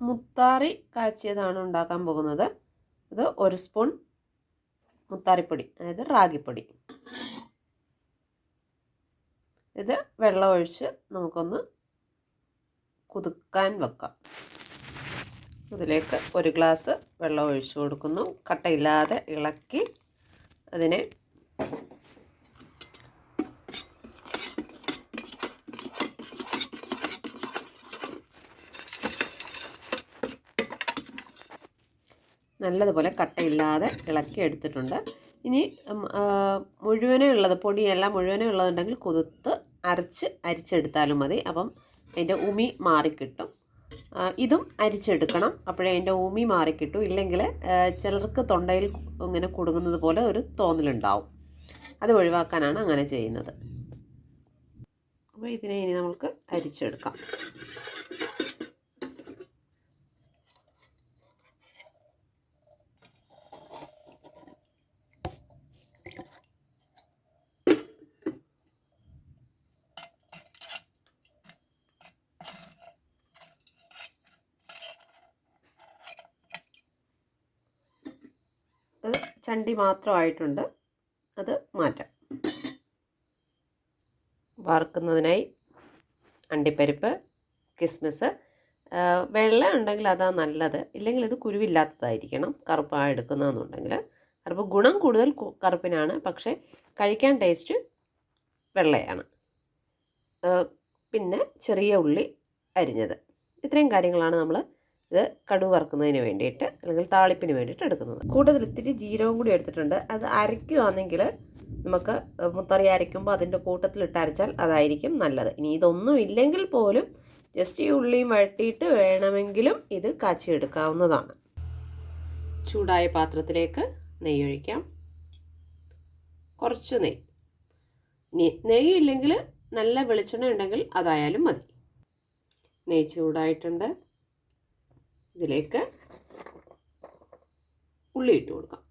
മുത്താറി കാച്ചിയതാണ് ഉണ്ടാക്കാൻ പോകുന്നത്. ഇത് ഒരു സ്പൂൺ മുത്താറിപ്പൊടി അതായത് റാഗിപ്പൊടി. ഇത് വെള്ളം ഒഴിച്ച് നമുക്കൊന്ന് കുതുക്കാൻ വെക്കാം. അതിലേക്ക് ഒരു ഗ്ലാസ് വെള്ളം ഒഴിച്ചു കൊടുക്കുന്നു. കട്ടയില്ലാതെ ഇളക്കി അതിനെ നല്ലതുപോലെ കട്ടയില്ലാതെ ഇളക്കി എടുത്തിട്ടുണ്ട്. ഇനി മുഴുവനേ ഉള്ളത് പൊടിയെല്ലാം മുഴുവനേ ഉള്ളതുണ്ടെങ്കിൽ കുതിർത്ത് അരച്ച് അരിച്ചെടുത്താലും മതി. അപ്പം അതിന്റെ ഉമി മാറിക്കിട്ടും. ഇതും അരിച്ചെടുക്കണം. അപ്പോഴേ അതിന്റെ ഉമി മാറിക്കിട്ടും. ഇല്ലെങ്കിൽ ചിലർക്ക് തൊണ്ടയിൽ ഇങ്ങനെ കുടുങ്ങുന്നത് പോലെ ഒരു തോന്നലുണ്ടാവും. അത് ഒഴിവാക്കാനാണ് അങ്ങനെ ചെയ്യുന്നത്. അപ്പോൾ ഇതിനെ ഇനി നമുക്ക് അരിച്ചെടുക്കാം അത് ചണ്ടി മാത്രമായിട്ടുണ്ട്. അത് മാറ്റാം. വറുക്കുന്നതിനായി അണ്ടിപ്പരിപ്പ് കിസ്മിസ് വെള്ള ഉണ്ടെങ്കിൽ അതാ നല്ലത്. ഇല്ലെങ്കിൽ ഇത് കുരുവില്ലാത്തതായിരിക്കണം. കറുപ്പാ എടുക്കുന്നതെന്നുണ്ടെങ്കിൽ. കറുപ്പ് ഗുണം കൂടുതൽ കറുപ്പിനാണ്. പക്ഷേ കഴിക്കാൻ ടേസ്റ്റ് വെള്ളയാണ്. പിന്നെ ചെറിയ ഉള്ളി അരിഞ്ഞത്. ഇത്രയും കാര്യങ്ങളാണ് നമ്മൾ ഇത് കടു വറുക്കുന്നതിന് വേണ്ടിയിട്ട് അല്ലെങ്കിൽ താളിപ്പിന് വേണ്ടിയിട്ട് എടുക്കുന്നത്. കൂടുതൽ ഇത്തിരി ജീരകം കൂടി എടുത്തിട്ടുണ്ട്. അത് അരയ്ക്കുകയാണെങ്കിൽ നമുക്ക് മുത്തറി അരയ്ക്കുമ്പോൾ അതിന്റെ കൂട്ടത്തിലിട്ട് അരച്ചാൽ അതായിരിക്കും നല്ലത്. ഇനി ഇതൊന്നും ഇല്ലെങ്കിൽ പോലും ജസ്റ്റ് ഈ ഉള്ളിയും വഴട്ടിയിട്ട് വേണമെങ്കിലും ഇത് കാച്ചിയെടുക്കാവുന്നതാണ്. ചൂടായ പാത്രത്തിലേക്ക് നെയ്യ് ഒഴിക്കാം. കുറച്ച് നെയ്യ്. ഇനി നെയ്യ് ഇല്ലെങ്കിൽ നല്ല വെളിച്ചെണ്ണ ഉണ്ടെങ്കിൽ അതായാലും മതി. നെയ്യ് ചൂടായിട്ടുണ്ട്. ഇതിലേക്ക് ഉള്ളി ഇട്ട് കൊടുക്കാം.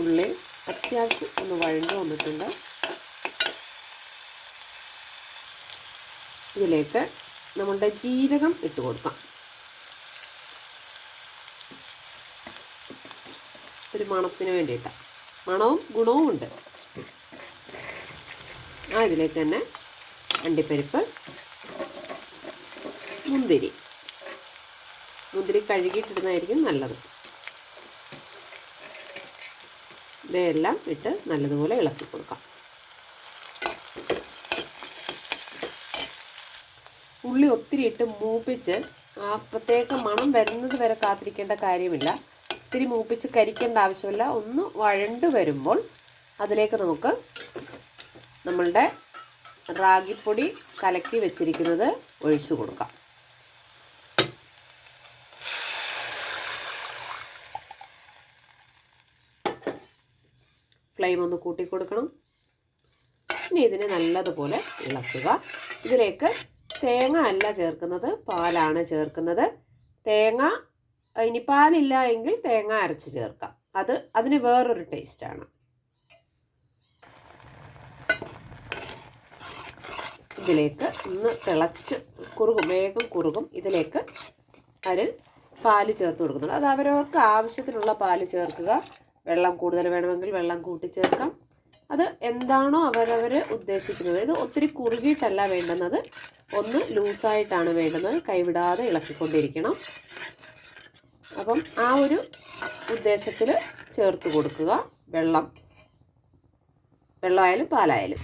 ഉള്ളി അത്യാവശ്യം ഒന്ന് വഴഞ്ഞു വന്നിട്ടുണ്ട്. ഇതിലേക്ക് നമ്മളുടെ ജീരകം ഇട്ട് കൊടുക്കാം. ഒരു മണത്തിന് വേണ്ടിയിട്ടാണ് മണവും ഗുണവും ഉണ്ട്. ആ ഇതിലേക്ക് തന്നെ അണ്ടിപ്പരിപ്പ് മുന്തിരി. മുന്തിരി കഴുകിയിട്ടിടുന്നതായിരിക്കും നല്ലത്. ഇവയെല്ലാം ഇട്ട് നല്ലതുപോലെ ഇളക്കി കൊടുക്കാം. ഉള്ളി ഒത്തിരി ഇട്ട് മൂപ്പിച്ച് ആ പ്രത്യേക മണം വരുന്നത് വരെ കാത്തിരിക്കേണ്ട കാര്യമില്ല. ഒത്തിരി മൂപ്പിച്ച് കരിക്കേണ്ട ആവശ്യമില്ല. ഒന്ന് വഴണ്ട് വരുമ്പോൾ അതിലേക്ക് നമുക്ക് നമ്മളുടെ റാഗിപ്പൊടി കലക്കി വെച്ചിരിക്കുന്നത് ഒഴിച്ചു കൊടുക്കാം. ഫ്ലെയിം ഒന്ന് കൂട്ടി കൊടുക്കണം. ഇനി ഇതിനെ നല്ലതുപോലെ ഇളക്കുക. ഇതിലേക്ക് തേങ്ങ അല്ല ചേർക്കുന്നത് പാലാണ് ചേർക്കുന്നത്. തേങ്ങ ഇനി പാലില്ല എങ്കിൽ തേങ്ങ അരച്ച് ചേർക്കാം. അത് അതിന് വേറൊരു ടേസ്റ്റാണ് ഇതിലേക്ക് ഒന്ന് തിളച്ച് കുറുകും വേഗം കുറുകും. ഇതിലേക്ക് അതിന് പാൽ ചേർത്ത് കൊടുക്കുന്നുണ്ട്. അത് അവരവർക്ക് ആവശ്യത്തിനുള്ള പാൽ ചേർക്കുക. വെള്ളം കൂടുതൽ വേണമെങ്കിൽ വെള്ളം കൂട്ടിച്ചേർക്കാം അത് എന്താണോ അവരവർ ഉദ്ദേശിക്കുന്നത്. ഇത് ഒത്തിരി കുറുകിയിട്ടല്ല വേണ്ടുന്നത്. ഒന്ന് ലൂസായിട്ടാണ് വേണ്ടുന്നത്. കൈവിടാതെ ഇളക്കിക്കൊണ്ടിരിക്കണം. അപ്പം ആ ഒരു ഉദ്ദേശത്തിൽ ചേർത്ത് കൊടുക്കുക. വെള്ളം. വെള്ളമായാലും പാലായാലും.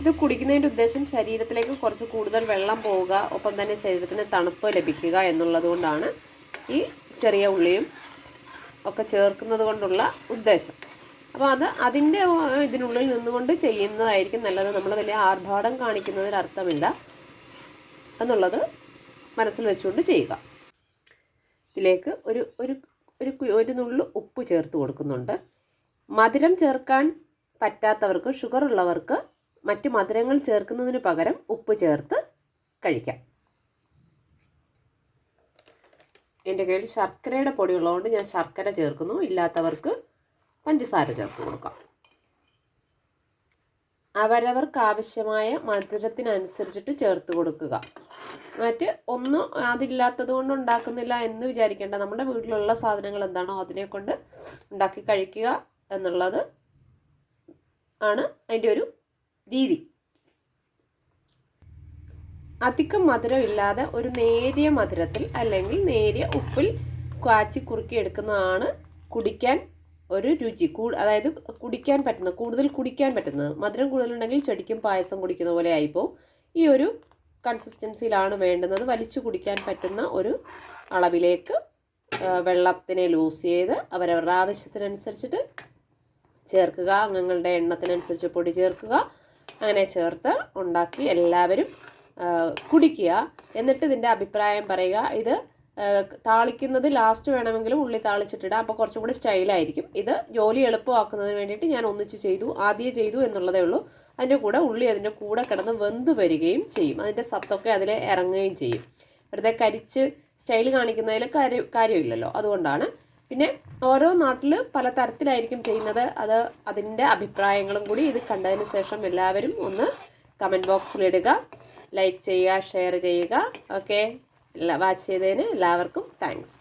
ഇത് കുടിക്കുന്നതിന്റെ ഉദ്ദേശം ശരീരത്തിലേക്ക് കുറച്ച് കൂടുതൽ വെള്ളം പോവുക ഒപ്പം തന്നെ ശരീരത്തിന് തണുപ്പ് ലഭിക്കുക എന്നുള്ളതുകൊണ്ടാണ് ഈ ചെറിയ ഉള്ളിയും ഒക്കെ ചേർക്കുന്നത് കൊണ്ടുള്ള ഉദ്ദേശം. അപ്പോൾ അത് അതിന്റെ ഇതിനുള്ളിൽ നിന്നുകൊണ്ട് ചെയ്യുന്നതായിരിക്കും നല്ലത്. നമ്മൾ വലിയ ആർഭാടം കാണിക്കുന്നതിൽ അർത്ഥമില്ല എന്നുള്ളത് മനസ്സിൽ വെച്ചുകൊണ്ട് ചെയ്യുക. ഇതിലേക്ക് ഒരു ഒരു ഒരു ഒരു നുള്ളു ഉപ്പ് ചേർത്ത് കൊടുക്കുന്നുണ്ട്. മധുരം ചേർക്കാൻ പറ്റാത്തവർക്ക് ഷുഗർ ഉള്ളവർക്ക് മറ്റ് മധുരങ്ങൾ ചേർക്കുന്നതിന് പകരം ഉപ്പ് ചേർത്ത് കഴിക്കാം. എന്റെ കയ്യിൽ ശർക്കരയുടെ പൊടി ഉള്ളതുകൊണ്ട് ഞാൻ ശർക്കര ചേർക്കുന്നു. ഇല്ലാത്തവർക്ക് പഞ്ചസാര ചേർത്ത് കൊടുക്കാം. അവരവർക്ക് ആവശ്യമായ മധുരത്തിനനുസരിച്ചിട്ട് ചേർത്ത് കൊടുക്കുക. മറ്റ് ഒന്നും അതില്ലാത്തത് കൊണ്ട് ഉണ്ടാക്കുന്നില്ല എന്ന് വിചാരിക്കേണ്ട. നമ്മുടെ വീട്ടിലുള്ള സാധനങ്ങൾ എന്താണോ അതിനെ കൊണ്ട് ഉണ്ടാക്കി കഴിക്കുക എന്നുള്ളത് ആണ് അതിന്റെ ഒരു രീതി. അധികം മധുരമില്ലാതെ ഒരു നേരിയ മധുരത്തിൽ അല്ലെങ്കിൽ നേരിയ ഉപ്പിൽ കാച്ചി കുറുക്കി എടുക്കുന്നതാണ് കുടിക്കാൻ ഒരു രുചി. കൂ അതായത് കുടിക്കാൻ പറ്റുന്നത് കൂടുതൽ കുടിക്കാൻ പറ്റുന്നത്. മധുരം കൂടുതലുണ്ടെങ്കിൽ ചെടിക്കും പായസം കുടിക്കുന്ന പോലെ ആയിപ്പോൾ ഈ ഒരു കൺസിസ്റ്റൻസിയിലാണ് വേണ്ടുന്നത്. വലിച്ചു കുടിക്കാൻ പറ്റുന്ന ഒരു അളവിലേക്ക് വെള്ളത്തിനെ ലൂസ് ചെയ്ത് അവരവരുടെ ആവശ്യത്തിനനുസരിച്ചിട്ട് ചേർക്കുക. അംഗങ്ങളുടെ എണ്ണത്തിനനുസരിച്ച് പൊടി ചേർക്കുക. അങ്ങനെ ചേർത്ത് ഉണ്ടാക്കി എല്ലാവരും കുടിക്കുക. എന്നിട്ട് ഇതിന്റെ അഭിപ്രായം പറയുക. ഇത് താളിക്കുന്നത് ലാസ്റ്റ് വേണമെങ്കിലും ഉള്ളി താളിച്ചിട്ടിടാം. അപ്പോൾ കുറച്ചും കൂടി സ്റ്റൈലായിരിക്കും ഇത് ജോലി എളുപ്പമാക്കുന്നതിന് വേണ്ടിയിട്ട് ഞാൻ ഒന്നിച്ച് ചെയ്തു. ആദ്യം ചെയ്തു എന്നുള്ളതേ ഉള്ളൂ. അതിന്റെ കൂടെ ഉള്ളി അതിന്റെ കൂടെ കിടന്ന് വെന്ത് വരികയും ചെയ്യും. അതിന്റെ സത്തൊക്കെ അതിൽ ഇറങ്ങുകയും ചെയ്യും. വെറുതെ കരിച്ച് സ്റ്റൈൽ കാണിക്കുന്നതിൽ കാര്യം കാര്യമില്ലല്ലോ. അതുകൊണ്ടാണ് പിന്നെ ഓരോ നാട്ടിൽ പല തരത്തിലായിരിക്കും ചെയ്യുന്നത്. അത് അതിന്റെ അഭിപ്രായങ്ങളും കൂടി ഇത് കണ്ടതിന് ശേഷം എല്ലാവരും ഒന്ന് കമന്റ് ബോക്സിലിടുക ലൈക്ക് ചെയ്യുക ഷെയർ ചെയ്യുക. ഓക്കെ? വാച്ച് ചെയ്തതിന് എല്ലാവർക്കും താങ്ക്സ്.